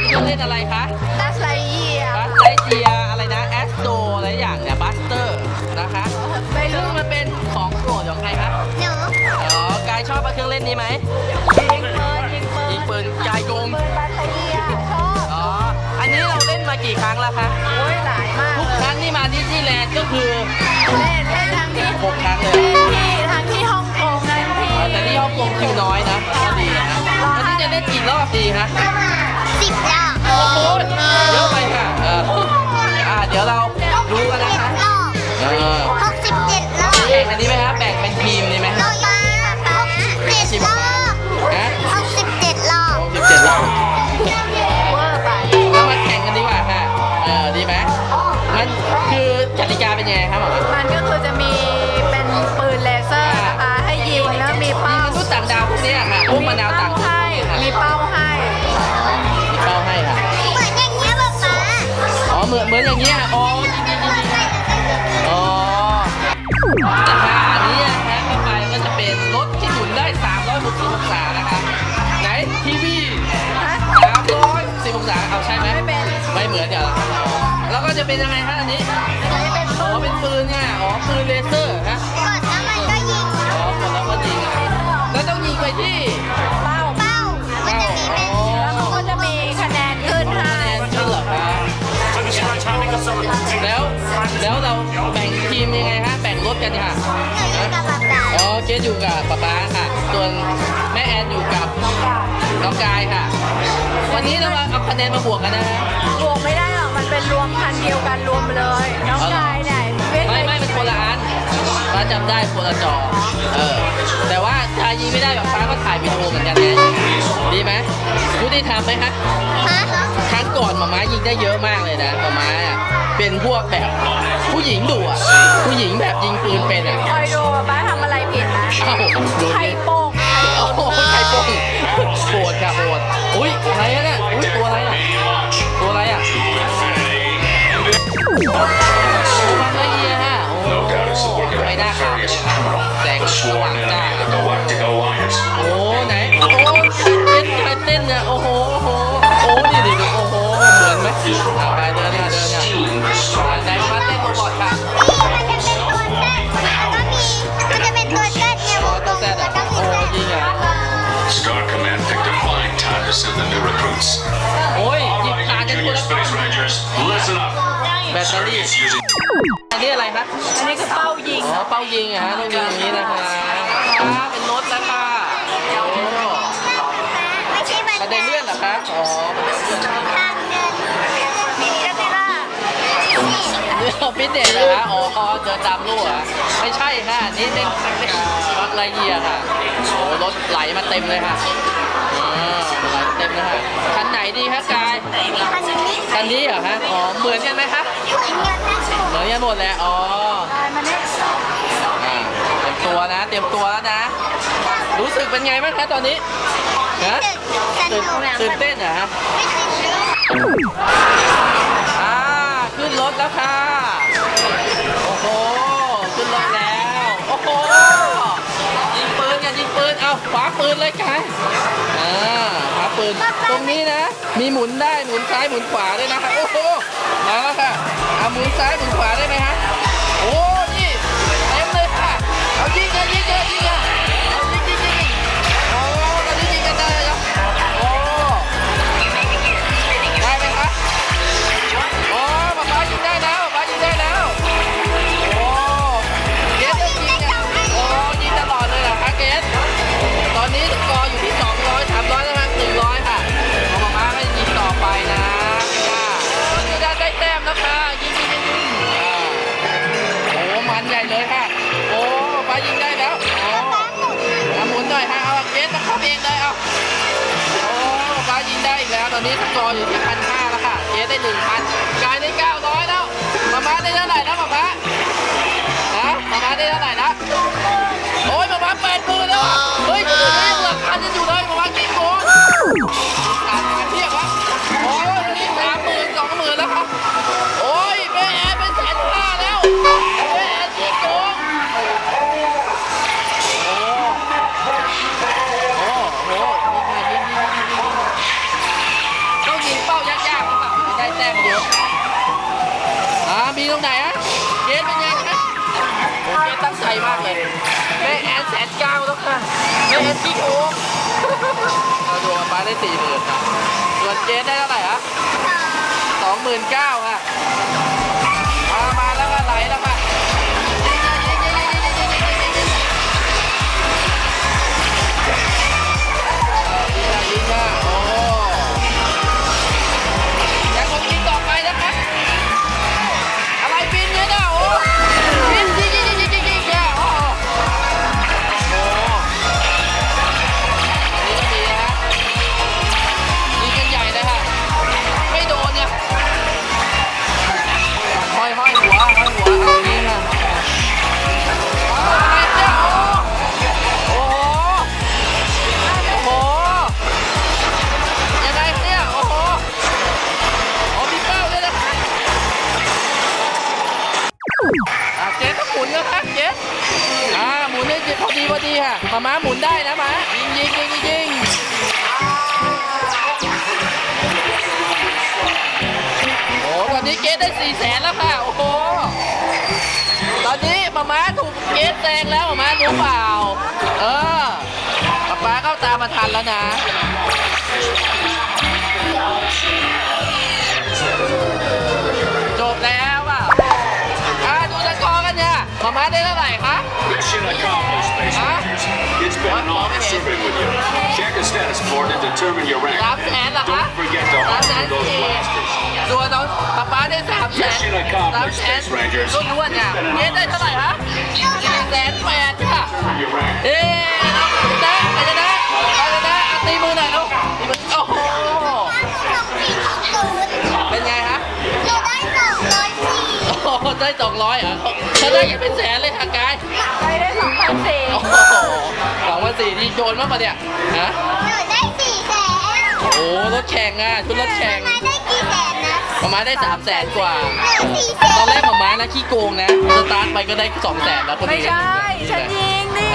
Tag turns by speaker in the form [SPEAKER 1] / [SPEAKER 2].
[SPEAKER 1] นเครื่องเล่นอะไรคะ
[SPEAKER 2] ดัสไลเยีย
[SPEAKER 1] บัสไลเจียอะไรนะแอสโตอะไรอย่างเนี่ยบัสเตอร์นะคะ
[SPEAKER 2] ไม่
[SPEAKER 1] ซึ่ง
[SPEAKER 2] รู้
[SPEAKER 1] มันเป็นของโปรดของใครครับ
[SPEAKER 2] หนู
[SPEAKER 1] อ๋อกายชอบเครื่องเล่นนี้ไหม
[SPEAKER 2] ยิงปืนยิงปืน
[SPEAKER 1] ยิงปืนกายกง
[SPEAKER 2] ปืนดัสไลเยียชอบ
[SPEAKER 1] อ๋ออันนี้เราเล่นมากี่ครั้งแล้วคะ
[SPEAKER 2] โอ้ยหลายมาก
[SPEAKER 1] ทุก
[SPEAKER 2] เล
[SPEAKER 1] ครั้
[SPEAKER 2] ย
[SPEAKER 1] งที่มาดิสนีย์แลนด์ก็คือ
[SPEAKER 2] เล่นเล่นทั้งที่
[SPEAKER 1] หกครั้งเลย
[SPEAKER 2] ที่ทั้งที่ฮ่องกงทั้งที่
[SPEAKER 1] อ๋อแต่ที่ฮ่องกงคิวน้อยนะก็ดีนะแล้วนี่จะเล่นกี่รอบดีฮะ
[SPEAKER 2] สิบ รอบ
[SPEAKER 1] โอ้โหเยอะไปค่ะเอออ่าเดี๋ยวเราดูกันนะคะ
[SPEAKER 2] รอบ
[SPEAKER 1] เออ
[SPEAKER 2] หกสิบเจ็ดรอบ
[SPEAKER 1] แบ่งอันนี้ไหมครับแบ่งเป็นทีมนี่ไหม
[SPEAKER 2] รอบมาหกสิบเจ็ดรอบหกสิบเจ็ดรอบ
[SPEAKER 1] หกสิบเจ็ดรอบ
[SPEAKER 2] เวอร์ไป
[SPEAKER 1] แล้วมาแข่งกันดีกว่าค่ะเออดีไหมมันคือกติกาเป็นยังไงครับหมอ
[SPEAKER 2] มันก็คือจะมี เหมื
[SPEAKER 1] อน
[SPEAKER 2] เห
[SPEAKER 1] มื
[SPEAKER 2] อนอย่างเงี้ย
[SPEAKER 1] อ๋อจริงจริงจริงอ๋อแต่ค่ะอันนี้นะฮะเข้าไปก็จะเป็นรถที่หมุนได้360องศานะคะไหนทีวี310องศาเอาใช่ไหม
[SPEAKER 2] ไม่เป็น
[SPEAKER 1] ไม่เหมือนเดี๋ยวเราแล้วก็จะเป็นยังไงฮะอันนี้
[SPEAKER 2] อันนี้เป็น
[SPEAKER 1] อ๋
[SPEAKER 2] ปื
[SPEAKER 1] อนเป็นปืนเนี่ยอ๋อปืนเลเซอร์ฮะ
[SPEAKER 2] กดแล้วมันก็ยิง
[SPEAKER 1] อ๋อกดแล้วก็ยิงอะแล้วต้องยิงไปที่
[SPEAKER 2] แล้ว
[SPEAKER 1] เราแบ่งทีมยังไงฮะแบ่งรถกันค่ะ
[SPEAKER 2] หนูอยู่กับป๊าป๊า
[SPEAKER 1] อ๋อเกดอยู่กับป๊าป๊าค่ะ ส่วนแม่แอนอยู่กับน้องกายค่ะ วันนี้เรามาเอาคะแนนมาบวกกันนะฮะ
[SPEAKER 2] รวมไม่ได้หรอก มันเป็นรวมพันเดียวกันรวมเลย น้องกายเนี่ยเว้น
[SPEAKER 1] ไม่ไม่เป็นคนละอันป้าจำได้คนละจอเออแต่ว่าถ้ายิงไม่ได้แบบป้าก็ถ่ายวิดีโอเหมือนกันไงดีไหมรู้ได้ทำไหมฮะ
[SPEAKER 2] ฮะ
[SPEAKER 1] ครั้งก่อนหมาม้ายิงได้เยอะมากเลยนะหมาม้าอะเป็นพวกแบบผู้หญิงดุอะ ผู้หญิงแบบยิงปืนเป็นอะ
[SPEAKER 2] คอยดูป้าทำอะไรผิดนะ
[SPEAKER 1] เอ้าดู
[SPEAKER 2] ไข่
[SPEAKER 1] ดิ
[SPEAKER 2] โป่ง
[SPEAKER 1] โอ้โหไข่โป่งโหดค่ะโหดอุ้ยอะไรอะเนี่ยอุ้ยตัวอะไรอะตัวอะไรอะตัวมันละเอียดฮะโอ้โห
[SPEAKER 3] No doubt it's the work of
[SPEAKER 1] ไม่น่าขาด
[SPEAKER 3] nefarious
[SPEAKER 1] แสง
[SPEAKER 3] the
[SPEAKER 1] ส
[SPEAKER 3] sworn
[SPEAKER 1] ว่าง
[SPEAKER 3] enemy
[SPEAKER 1] จ้า
[SPEAKER 3] of the Galactic Alliance.
[SPEAKER 1] โอ้ไหนโอ้เต้นใครเต้นเนี่ยโอ้โห
[SPEAKER 3] new recruits.
[SPEAKER 1] โอ้ยหยิบ
[SPEAKER 3] All
[SPEAKER 1] ขาด
[SPEAKER 3] right,
[SPEAKER 1] กัน
[SPEAKER 3] you
[SPEAKER 1] คน
[SPEAKER 3] junior
[SPEAKER 1] ละก้อน
[SPEAKER 3] space rangers, listen up.
[SPEAKER 1] แบตเตอรี่
[SPEAKER 3] Targets using
[SPEAKER 1] อันนี้อะไรคะ
[SPEAKER 2] อันนี้คือเป้ายิง
[SPEAKER 1] อ๋อเป้ายิงอะฮะต้องยิงอย่างนี้นะคะอ่าเป็นรถแล้วค่ะโอ้
[SPEAKER 2] ไม่ใช่บัน
[SPEAKER 1] บันไดเลื่อนเหรอคะอ๋อบันไดเลื่อน
[SPEAKER 2] ทางเดินมินิก็ได้ล่ะ
[SPEAKER 1] นี่เราฟิตเนสเหรอคะอ๋อเดินตามลู่เหรอไม่ใช่ค่ะนี่เป็นบักไรเยียค่ะโอ้รถไหลมาเต็มเลยค่ะอ่าไหลมาเต็มเลยค่ะ
[SPEAKER 2] คันนี้
[SPEAKER 1] คันนี้เหรอคะอ๋อ เหมือนกันไหมคะ
[SPEAKER 2] เหมือนกันนะ
[SPEAKER 1] เหมือนกันหมดแหละ อ๋อ
[SPEAKER 2] ได้มาเนี่ย
[SPEAKER 1] อ่าเตรียมตัวนะ เตรียมตัวแล้วนะ รู้สึกเป็นไงบ้างคะตอนนี้ฮะ
[SPEAKER 2] ส
[SPEAKER 1] ตื่น
[SPEAKER 2] นุก
[SPEAKER 1] ตื่นเต้นเหรอฮะ
[SPEAKER 2] ไม่ตื่นเต้น
[SPEAKER 1] อ่าขึ้นรถแล้วค่ะ โอ้โห ขึ้นรถแล้ว โอ้โห ยิงปืนกันยิงปืน เอาขวาปืนเลยกันอ่าขวา ปืน ตรงนี้นะ มีหมุนได้หมุนซ้ายหมุนขวาได้นะคะโอ้โหมาแล้วค่ะเอาหมุนซ้ายหมุนขวาได้ไหมฮะโอ้นี่เต็มเลยค่ะเอายิงกันยิงกันยิงกัน อีกแล้วอนนี้สกอร์อยู่ที่พันห้าแล้วค่ะ เจ๊ได้หนึ่งพันกายได้เก้าร้อยแล้วมาม่าได้เท่าไหร่นะมาม่าฮะมาม่าได้เท่าไหร่นะโอ้ยมาม่าแปดหมื่นแล้วเฮ้ย มากเลยแม่แอนแสนเก้าแล้วค่ะแม่แอนพี่โค้งเราดูกันได้สี่หมื่นส่วนเจนได้เท่าไหร่ฮะสองหมื่นเก้าค่ะ อ่นพอดีพอดีค่ะมาม้าหมุนได้นะม้ายิงยิงยิงยิงโอ้ตอนนี้เกสได้สี่แสนแล้วค่ะโอ้โหตอนนี้มาม้าถูกเกสแซงแล้วมาม้ารู้เปล่า เออป๊าป๊าเข้าตามมาทันแล้วนะ เนี่ยมาม้าได้เท่าไหร่คะ
[SPEAKER 3] Mission accomplished, Space Rangers. It's been an honor serving with you. Check the status board to determine your rank.
[SPEAKER 1] สามแสนเหรอคะ
[SPEAKER 3] Don't forget to
[SPEAKER 1] สามแสน
[SPEAKER 3] honor those
[SPEAKER 1] สี่
[SPEAKER 3] blasters.
[SPEAKER 1] ตัวน้องป๊าป๊าได้สามแสน
[SPEAKER 3] Mission accomplished,
[SPEAKER 1] สามแสน
[SPEAKER 3] Space Rangers.
[SPEAKER 1] รุ่นล้วนเนี่ยเกสได้เท่าไหร่ฮะสี่
[SPEAKER 3] It's 200
[SPEAKER 1] เหรอเขาได้กันเป็นแสนเลยค่ะกาย
[SPEAKER 2] ไปได้สองพันสี่
[SPEAKER 1] สองพันสี่นี่โยนมากปะเนี่ยฮะได้สี่แสนโอ้รถแข่งอะชุดรถแข่งมา
[SPEAKER 4] ได้กี่แสนนะ
[SPEAKER 1] ประมาณได้สามแสนกว่าตอนแรกหมาม้านะขี้โกงนะสตาร์ทไปก็ได้สองแสนแล้วคนนี้
[SPEAKER 2] ไม่ใช่ ฉันยิงนี่